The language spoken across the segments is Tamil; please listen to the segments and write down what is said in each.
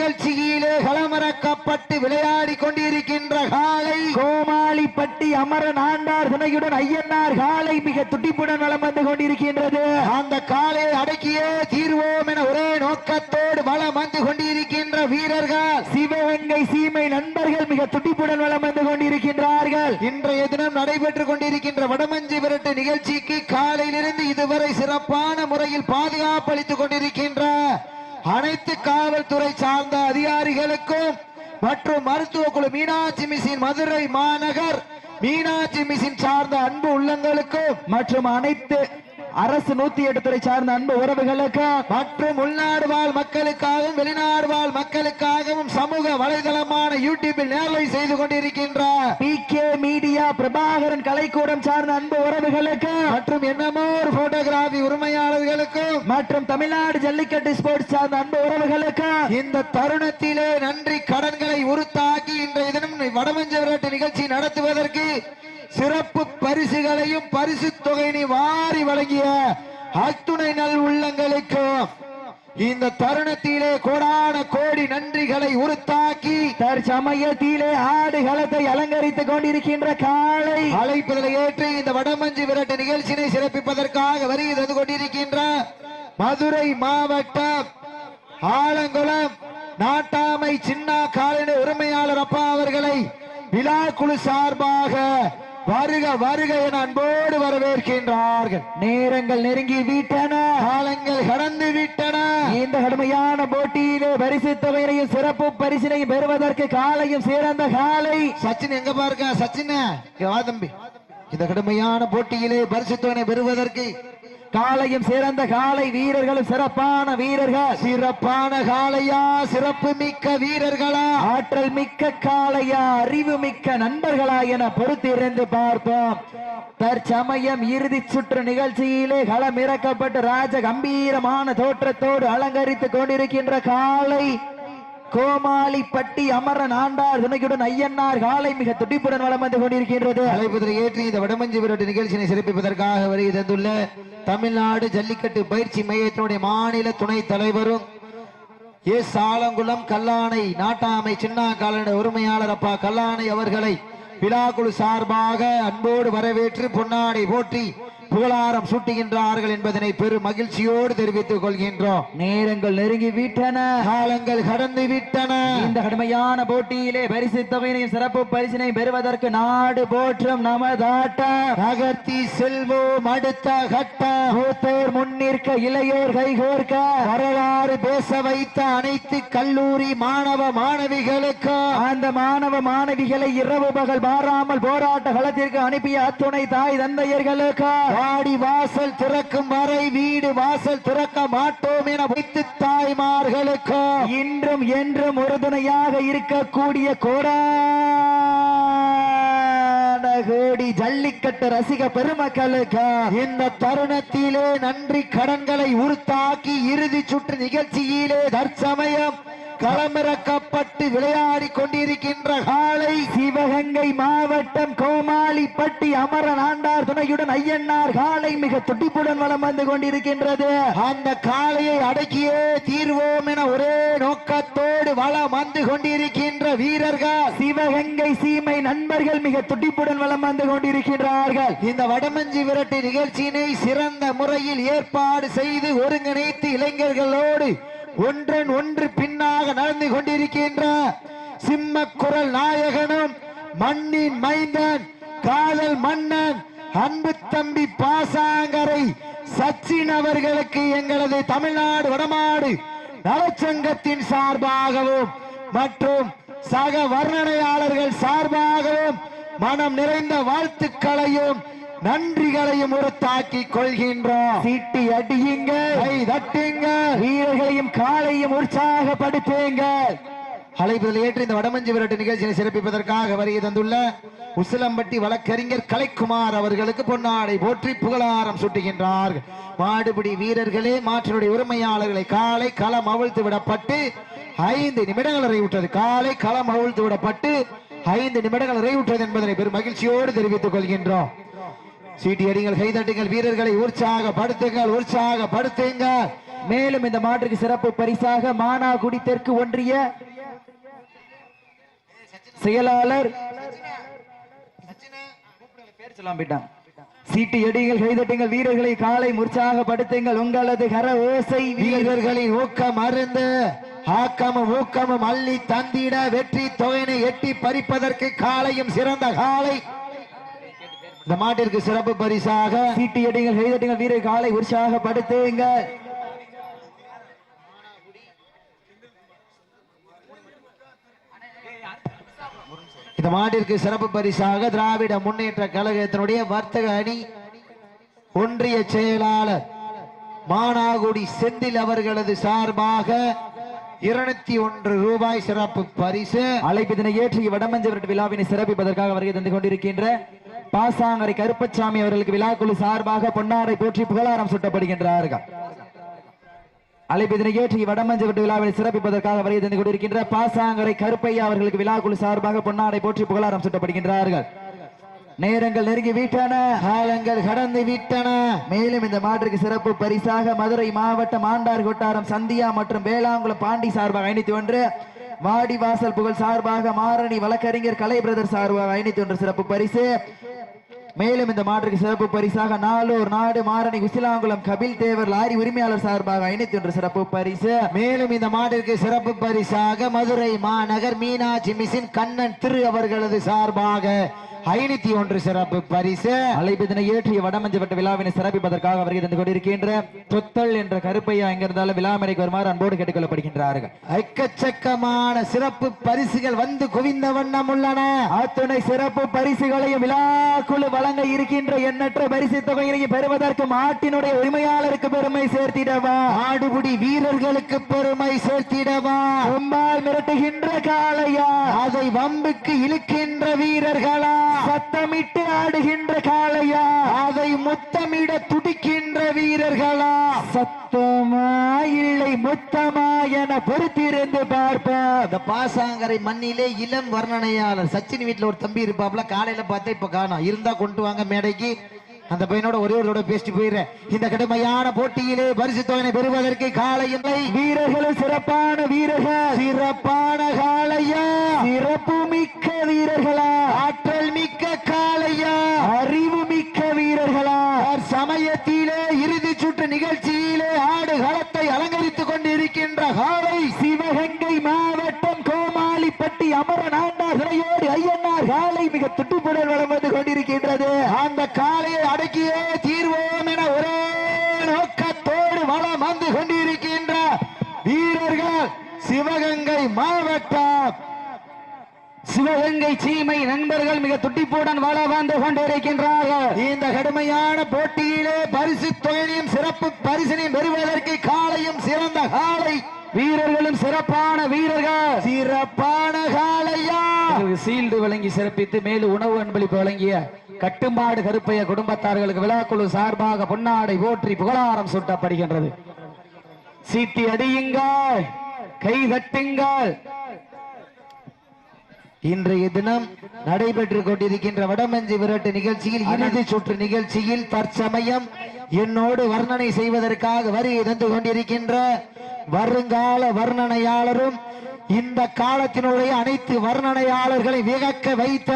நிகழ்ச்சியிலே களமிறக்கப்பட்டு விளையாடி கொண்டிருக்கின்ற காலை கோமாளிப்பட்டி அமரன் ஆண்டார் துணையுடன் ஐயன்னார் காலை மிக துடிப்புடன் வலம் வந்து கொண்டிருக்கின்றது. அந்த காலை அடக்கியே தீர்வோம் என ஒரே நோக்கத்தோடு வலம் வந்து கொண்டிருக்கின்ற வீரர்கள். சிவகங்கை சீமை நண்பர்கள் மிக துடிப்புடன் வலம் வந்து கொண்டிருக்கின்றார்கள். இன்றைய தினம் நடைபெற்றுக் கொண்டிருக்கின்ற வடமஞ்சி விரட்டு நிகழ்ச்சிக்கு காலையிலிருந்து இதுவரை சிறப்பான முறையில் பாதுகாப்பு அளித்துக் கொண்டிருக்கிறார் அனைத்து காவல்துறை சார்ந்த அதிகாரிகளுக்கும் மற்றும் மருத்துவ குழு மீனாட்சி மிஷின் மதுரை மாநகர் மீனாட்சி மிஷின் சார்ந்த அன்பு உள்ளங்களுக்கும் மற்றும் அனைத்து அரசு நூத்தி எட்டு துறை சார்ந்த அன்பு உறவுகளுக்கு மற்றும் உள்நாடு வாழ் மக்களுக்காகவும் வெளிநாடு வாழ் மக்களுக்காகவும் சமூக வலைதளமான யூடியூபில் நேரலை செய்து கொண்டிருக்கின்ற பி கே மீடியா பிரபாகரன் கலைக்கூடம் சார்ந்த அன்பு உறவுகளுக்கு மற்றும் என்னமோ ஒரு போட்டோகிராபி உரிமையாளர்களுக்கும் மற்றும் தமிழ்நாடு ஜல்லிக்கட்டு ஸ்போர்ட்ஸ் சார்ந்த அன்பு உறவுகளுக்கு இந்த தருணத்திலே நன்றி கடன்களை உறுத்தாக்கி இன்றைய தினம் வடமஞ்ச விரட்டு நிகழ்ச்சி நடத்துவதற்கு சிறப்பு பரிசுகளையும் பரிசு தொகையினை வாரி வழங்கிய அத்துணை நல் உள்ளங்களுக்கும் இந்த தருணத்திலே கோடான கோடி நன்றிகளை உறுத்தாக்கி தற்சமயத்திலே ஆடு களத்தை அலங்கரித்துக் கொண்டிருக்கின்ற காலை அழைப்புதலை ஏற்று இந்த வடமஞ்சு விரட்டு நிகழ்ச்சியினை சிறப்பிப்பதற்காக வருகை தந்து கொண்டிருக்கின்ற மதுரை மாவட்டம் ஆலங்குளம் நாட்டாமை சின்ன காலனி உரிமையாளர் அப்பா அவர்களை விழா குழு சார்பாக வருக வருக என அன்போடு வரவேற்கின்றார்கள். நேரங்கள் நெருங்கி விட்டன. காலங்கள் கடந்து விட்டன. இந்த கடுமையான போட்டியிலே பரிசு தொகையினையும் சிறப்பு பரிசினையும் பெறுவதற்கு காலையும் சிறந்த காலை. சச்சின் எங்க பாருங்க சச்சின். வா தம்பி. இந்த கடுமையான போட்டியிலே பரிசுத்தவனை பெறுவதற்கு காலையும் சிறந்த காலை வீரர்களும் சிறப்பான வீரர்கள். சிறப்பான காளையா சிறப்பு மிக்க வீரர்களா? ஆற்றல் மிக்க காளையா அறிவு மிக்க நண்பர்களா என பொறுத்திருந்து பார்ப்போம். தற்சமயம் இறுதி சுற்று நிகழ்ச்சியிலே களம் இறக்கப்பட்டு ராஜ கம்பீரமான தோற்றத்தோடு அலங்கரித்துக் கொண்டிருக்கின்ற காலை கோமாளிப்பட்டி அமரன் ஆண்டார் துணைக்குடன் ஐயன்னார் காலை மிக துடிப்புடன் வளம் வந்து கொண்டிருக்கின்றது. அழைப்பதில் ஏற்றி இந்த வடமஞ்சி விரட்டு நிகழ்ச்சியினை சிறப்பிப்பதற்காக வருகை தந்துள்ள தமிழ்நாடு ஜல்லிக்கட்டு பயிற்சி மையத்தினுடைய மாநில துணைத் தலைவரும் எஸ் ஆலங்குளம் கல்லானை நாட்டாமை சின்ன காலனுடைய உரிமையாளர் அப்பா கல்லானை அவர்களை விழாக்குழு சார்பாக அன்போடு வரவேற்று பொன்னாடை போற்றி புகழாரம் சூட்டுகின்றார்கள் என்பதனை பெரும் மகிழ்ச்சியோடு தெரிவித்துக் கொள்கின்றோம். நேரங்கள் நெருங்கி விட்டன காலங்கள் கடந்து விட்டன இந்த கடுமையான போட்டியிலே பரிசு தொகையினையும் சிறப்பு பரிசினை பெறுவதற்கு நாடு போற்றும் நமதாட்டம் நகர்த்தி செல்வோம் அடுத்த கட்ட. மூத்தோர் முன்னிற்க இளையோர் கைகோர்க்க வரலாறு பேச வைத்த அனைத்து கல்லூரி மாணவ மாணவிகளுக்கு. அந்த மாணவ மாணவிகளை இரவு பகல் மாறாமல் போராட்ட களத்திற்கு அனுப்பிய அத்துணை தாய் தந்தையர்களுக்கு. வாடி வாசல் திறக்கும் வரை வீடு வாசல் திறக்க மாட்டோம் என வைத்து தாய்மார்களுக்கு இன்றும் என்றும் உறுதுணையாக இருக்கக்கூடிய கோடா கோடி ஜல்லிக்கட்டு ரசிக பெருமக்களுக்கு இந்த தருணத்திலே நன்றி கடன்களை உறுத்தாக்கி இறுதி சுற்று நிகழ்ச்சியிலே தற்சமயம் களமிறக்கப்பட்டு விளையாடி கொண்டிருக்கின்ற காலை சிவகங்கை மாவட்டம் கோமாளிப்பட்டி அமரன் ஆண்டார் துணையுடன் ஐயன்னார் காலை மிக துடிப்புடன் வலம் வந்து கொண்டிருக்கின்றது. அந்த காளையை அடக்கியே தீர்வோம் என ஒரே நோக்கத்தோடு வளம் வந்து கொண்டிருக்கின்ற வீரர்கள். சிவகங்கை சீமை நண்பர்கள் மிக துடிப்புடன் வலம் வந்து கொண்டிருக்கின்றார்கள். இந்த வடமஞ்சி விரட்டு நிகழ்ச்சியினை சிறந்த முறையில் ஏற்பாடு செய்து ஒருங்கிணைத்து இளைஞர்களோடு ஒன்றன் ஒன்று பின்னாக நடந்து கொண்டிருக்கின்ற சிம்ம குரல் நாயகனும் மண்ணின் மைந்தன் காதல் மன்னன் அன்பு தம்பி பாசாங்கரை சச்சின் அவர்களுக்கு எங்களது தமிழ்நாடு வடமாடு நலச்சங்கத்தின் சார்பாகவும் மற்றும் சக வர்ணனையாளர்கள் சார்பாகவும் மனம் நிறைந்த வாழ்த்துக்களையும் நன்றிகளையும் உறுத்தாக்கி கொள்கின்றோம். சீட்டி அடியுங்க. தட்டுங்க. வீரர்களையும் காலையும் உற்சாகப்படுத்துங்கள். அழைப்புதல் ஏற்று இந்த வடமஞ்சி விரட்டு நிகழ்ச்சியை சிறப்பிப்பதற்காக வருகை தந்துள்ள உசிலம்பட்டி வழக்கறிஞர் கலைக்குமார் அவர்களுக்கு பொன்னாடை போற்றி புகழாரம் சூட்டுகின்றார்கள் மாடுபிடி வீரர்களே மாற்றினுடைய உரிமையாளர்களை காலை களம் அவிழ்த்து விடப்பட்டு ஐந்து நிமிடங்கள் நிறைவுற்றது. காலை களம் அவிழ்த்து விடப்பட்டு ஐந்து நிமிடங்கள் நிறைவுற்றது என்பதனை பெரும் மகிழ்ச்சியோடு தெரிவித்துக் கொள்கின்றோம். சீட்டி அடிங்கள் கைதட்டுங்கள் வீரர்களை உற்சாகப்படுத்துங்கள் உற்சாகப்படுத்துங்கள். மேலும் இந்த மாற்றுக்கு சிறப்பு பரிசாக மானாகுடி தெற்கு ஒன்றிய செயலாளர் சீட்டு எடிகள் கைதட்டுங்கள் வீரர்களை காலை உற்சாகப்படுத்துங்கள். உங்களது கர ஓசை வீரர்களின் ஊக்கம் அருந்து ஆக்கமும் ஊக்கமும் அள்ளி தந்திட வெற்றி தொகையினை எட்டி பறிப்பதற்கு காலையும் சிறந்த காலை. இந்த மாட்டிற்கு சிறப்பு பரிசாக சீட்டி எடிகள் கைதட்டுங்கள் வீரை காலை உற்சாகப்படுத்துங்க. இந்த மாட்டிற்கு சிறப்பு பரிசாக திராவிட முன்னேற்ற கழகத்தினுடைய வர்த்தக அணி ஒன்றிய செயலாளர் மானாகுடி செந்தில் அவர்களது சார்பாக இருநூத்தி ஒன்று ரூபாய் சிறப்பு பரிசு. அழைப்பிதனை ஏற்றி வடமஞ்ச விழாவினை சிறப்பிப்பதற்காக வருகை தந்து கொண்டிருக்கின்ற பாசாங்கரை கருப்பசாமி அவர்களுக்கு விழாக்குழு சார்பாக பொன்னாடை போற்றி புகழாரம் சுட்டப்படுகின்றார்கள். அழைப்பிதனை ஏற்றி வடமஞ்சு விட்டு விழாவை சிறப்பிப்பதற்காக வருகை தந்து கொண்டிருக்கின்ற பாசாங்கரை கருப்பையா அவர்களுக்கு விழாக்குழு சார்பாக பொன்னாடை போற்றி புகழாரம் சுட்டப்படுகின்றார்கள். நேரங்கள் நெருங்கி விட்டன காலங்கள் கடந்து விட்டன. மேலும் இந்த மாற்றுக்கு சிறப்பு பரிசாக மதுரை மாவட்டம் ஆண்டார் கொட்டாரம் சந்தியா மற்றும் வேளாங்குளம் பாண்டி சார்பாக அணித்து ஒன்று வாடிவாசல் புகழ் சார்பாக மாரணி வழக்கறிஞர் கலை பிரதர் சார்பாக ஐநூத்தி ஒன்று சிறப்பு பரிசு. மேலும் இந்த மாற்றுக்கு சிறப்பு பரிசாக நாளூர் நாடு மாரணி உசிலாங்குளம் கபில் தேவர் லாரி உரிமையாளர் சார்பாக ஐநூத்தி ஒன்று சிறப்பு பரிசு. மேலும் இந்த மாட்டிற்கு சிறப்பு பரிசாக மதுரை மாநகர் மீனாட்சி மிஷின் கண்ணன் திரு அவர்களது சார்பாக ஐநூத்தி ஒன்று சிறப்பு பரிசு. அலைபதினை ஏற்றிய வடமஞ்சப்பட்ட விழாவினை சிறப்பிப்பதற்காக அவர்கள் இருந்து கொண்டிருக்கின்ற தொத்தல் என்ற கருப்பையா எங்கிருந்தாலும் விழா மேடைக்கு வருமாறு அன்போடு கேட்டுக்கொள்ளப்படுகின்றார்கள். எக்கச்சக்கமான சிறப்பு பரிசுகள் வந்து குவிந்த வண்ணம் உள்ளன. அத்துணை சிறப்பு பரிசுகளையும் விழா விழாக்குழு வழங்க இருக்கின்ற எண்ணற்ற பரிசு தொகையினையும் பெறுவதற்கு மாட்டினுடைய உரிமையாளருக்கு பெருமை சேர்த்திடவா? ஆடுபுடி வீரர்களுக்கு பெருமை சேர்த்திடவா? உம்மால் மிரட்டுகின்ற காளையா? அதை வம்புக்கு இழுக்கின்ற வீரர்களா? சத்தமிட்டு ஆடுகின்ற காளையா? அதை முத்தமிட துடிக்கின்ற வீரர்களா? சத்தமா இல்லை முத்தமா என பொறுத்திருந்து பார்ப்போம் இந்த பாசாங்கரை மண்ணிலே இளம் வர்ணனையாளர் சச்சின் வீட்டுல ஒரு தம்பி இருப்பாப்ல காலையில பார்த்தா இப்ப காணோம் இருந்தா கொண்டு வாங்க மேடைக்கு. அந்த பையனோட ஒரே ஒரு பேசிட்டு போயிடுறேன். இந்த கடுமையான போட்டியிலே பரிசு தொகையை பெறுவதற்கு காலையில்லை வீரர்களும் சிறப்பான வீரர்கள். சிறப்பான காளையா? சிறப்பு மிக்க வீரர்களா? ஆற்றல் மிக்க காளையா? அறிவு மிக்க வீரர்களா? சமயத்திலே இறுதி சுற்று நிகழ்ச்சியிலே கொண்டிருக்கின்ற சிவகங்கை மாவட்டம் கோமாளிப்பட்டி அமரன் ஆண்டார் துறையோடு காலை மிக துட்டுப்புடன் வளம் வந்து கொண்டிருக்கின்றது. அந்த காலையை அடக்கியே தீர்வோம் என ஒரே நோக்கத்தோடு வளம் வந்து கொண்டிருக்கின்ற வீரர்கள் சிவகங்கை மாவட்டம். சிவகங்கை சீமை நண்பர்கள் மிக துட்டிப்புடன் வள வந்து கொண்டிருக்கின்றார்கள். இந்த கடுமையான போட்டியிலே பரிசு தொகையையும் சிறப்பு பரிசினையும் பெறுவதற்கு காலையும் சிறந்த காலை வீரர்களும் சிறப்பான வீரர்கள். சிறப்பான காளையா. சீல்டு வழங்கி சிறப்பித்து மேலும் உணவு அன்பளிப்பு வழங்கிய கட்டுப்பாடு கருப்பைய குடும்பத்தார்களுக்கு விழாக்குழு சார்பாக பொன்னாடை போற்றி புகழாரம் சூட்டப்படுகின்றது. சீட்டி அடியுங்கள் கை தட்டுங்கள். இன்றைய தினம் நடைபெற்றுக் கொண்டிருக்கின்ற வடமஞ்சி விரட்டு நிகழ்ச்சியில் இறுதி சுற்று நிகழ்ச்சியில் தற்சமயம் என்னோடு வர்ணனை செய்வதற்காக வருகை தந்து கொண்டிருக்கின்ற வருங்கால வர்ணனையாளரும் இந்த காலத்தினுடைய அனைத்து வர்ணனையாளர்களை வியக்க வைத்த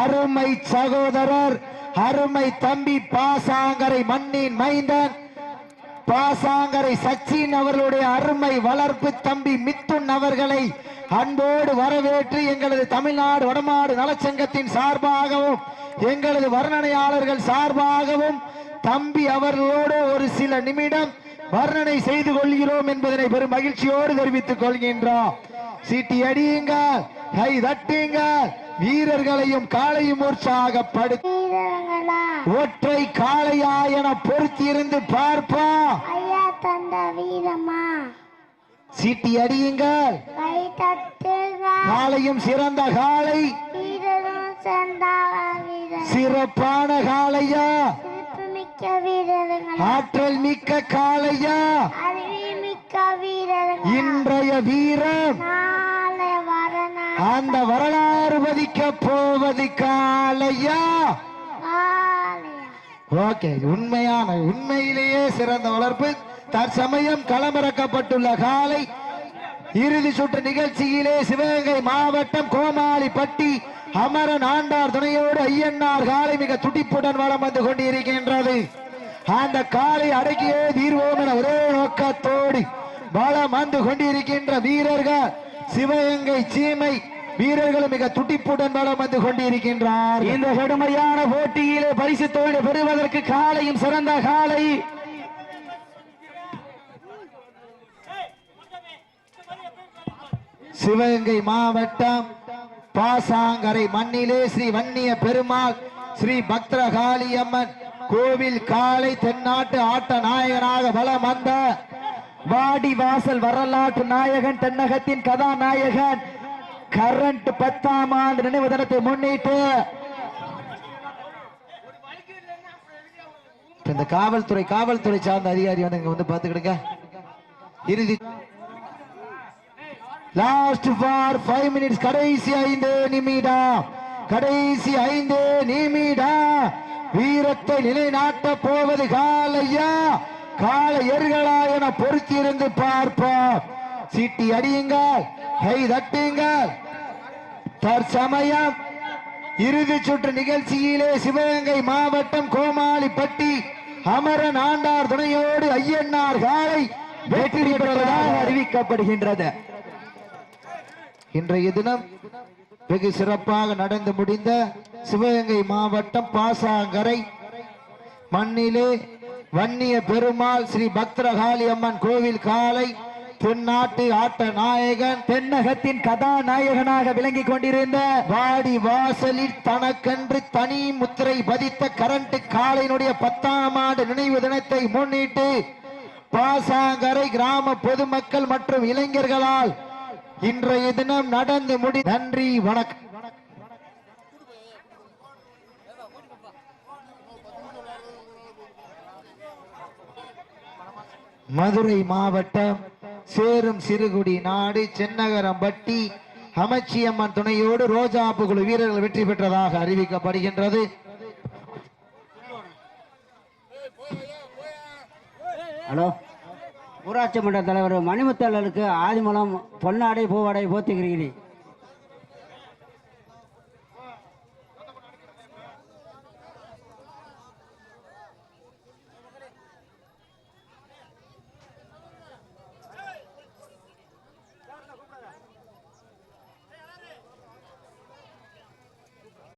அருமை சகோதரர் அருமை தம்பி பாசாங்கரை மண்ணின் மைந்தன் பாசாங்கரை சச்சின் அவர்களுடைய அருமை வளர்ப்பு தம்பி மித்துன் அவர்களை அன்போடு வரவேற்று எங்களது தமிழ்நாடு வடமாடு நலச்சங்கத்தின் சார்பாகவும் எங்களது வர்ணனையாளர்கள் சார்பாகவும் தம்பி அவர்களோடு ஒரு சில நிமிடம் வர்ணனை செய்து கொள்கிறோம் என்பதனை பெரும் மகிழ்ச்சியோடு தெரிவித்துக் கொள்கின்றோம். சீட்டி அடியுங்கள் கை தட்டுங்கள் வீரர்களையும் காலையும் உற்சாகப்படுத்த ஒற்றை காளையா என பொருத்தியிருந்து பார்ப்போம் ஐயா தந்த வீரமா. சீட்டி அடியுங்கள். சிறந்த வீரர். சிறப்பான வீரர்களா ஆற்றல் மிக்க வீரர்களா இன்றைய வீரம். அந்த வரலாறு பதிக்க போவது காளையா. ஓகே உண்மையான உண்மையிலேயே சிறந்த வளர்ப்பு. தற்சமயம் களமிறக்கப்பட்டுள்ள காலை இறுதி சுற்று நிகழ்ச்சியிலே சிவகங்கை மாவட்டம் கோமாளிப்பட்டி அமரன் ஆண்டார் துணையோடு ஐயன்னார் காலை மிக துடிப்புடன் வளம் வந்து கொண்டிருக்கின்றது. அந்த காலை அடக்கியே தீர்வோம் என ஒரே நோக்கத்தோடு வளம் வந்து கொண்டிருக்கின்ற வீரர்கள் சிவகங்கை சீமை வீரர்கள் மிக துடிப்புடன் வளம் வந்து கொண்டிருக்கின்றார் இந்த கடுமையான போட்டியிலே பரிசு தோல்வி பெறுவதற்கு காலையும் சிறந்த காலை. சிவகங்கை மாவட்டம் பாசாங்கரை மண்ணிலே ஸ்ரீ வன்னிய பெருமாள் ஸ்ரீ பக்தகாளி அம்மன் கோவில் காலை தென்னாட்டு ஆட்ட நாயகனாக வலம் வந்த வாடி வாசல் வரலாற்று நாயகன் தென்னகத்தின் கதாநாயகன் கரண்ட் பத்தாம் ஆண்டு நினைவு தினத்தை முன்னிட்டு இந்த காவல்துறை காவல்துறை சார்ந்த அதிகாரி வந்து இங்க வந்து பாத்துக்கிடுங்க இறுதி லாஸ்ட் ஃபார் ஃபைவ் மினிட்ஸ் கடைசி ஐந்து நிமிடம். கடைசி ஐந்து நிமிடம். வீரத்தை நிலைநாட்ட போவது காலையா? கால எர்களா என பொறுத்திருந்து பார்ப்போம். சீட்டி அடியுங்கள் கை தட்டுங்கள். தற்சமயம் இறுதி சுற்று நிகழ்ச்சியிலே சிவகங்கை மாவட்டம் கோமாளிப்பட்டி அமரன் ஆண்டார் துணையோடு ஐயன்னார் காலை வெற்றி பெற்றதாக அறிவிக்கப்படுகின்றது. இன்றைய தினம் வெகு சிறப்பாக நடந்து முடிந்த சிவகங்கை மாவட்டம் பாசாங்கரை மண்ணிலே வன்னிய பெருமாள் ஸ்ரீ பக்தரகாளி அம்மன் கோவில் காலை தென்னாட்டு ஆட்ட நாயகன் தென்னகத்தின் கதாநாயகனாக விளங்கிக் கொண்டிருந்த வாடி வாசலில் தனக்கென்று தனி முத்திரை பதித்த கரண்ட் காலையினுடைய பத்தாம் ஆண்டு நினைவு தினத்தை முன்னிட்டு பாசாங்கரை கிராம பொதுமக்கள் மற்றும் இளைஞர்களால் இன்றைய தினம் நடந்து முடி நன்றி வணக்கம். மதுரை மாவட்டம் சேரும் சிறுகுடி நாடு சென்னகரம்பட்டி அமைச்சியம்மன் துணையோடு ரோஜாப்பு குழு வீரர்கள் வெற்றி பெற்றதாக அறிவிக்கப்படுகின்றது. ஹலோ? ஊராட்சி மன்ற தலைவர் மணிமுத்தலருக்கு ஆதிமலம் பொன்னாடை பூவாடை போத்துகிறீர்கள்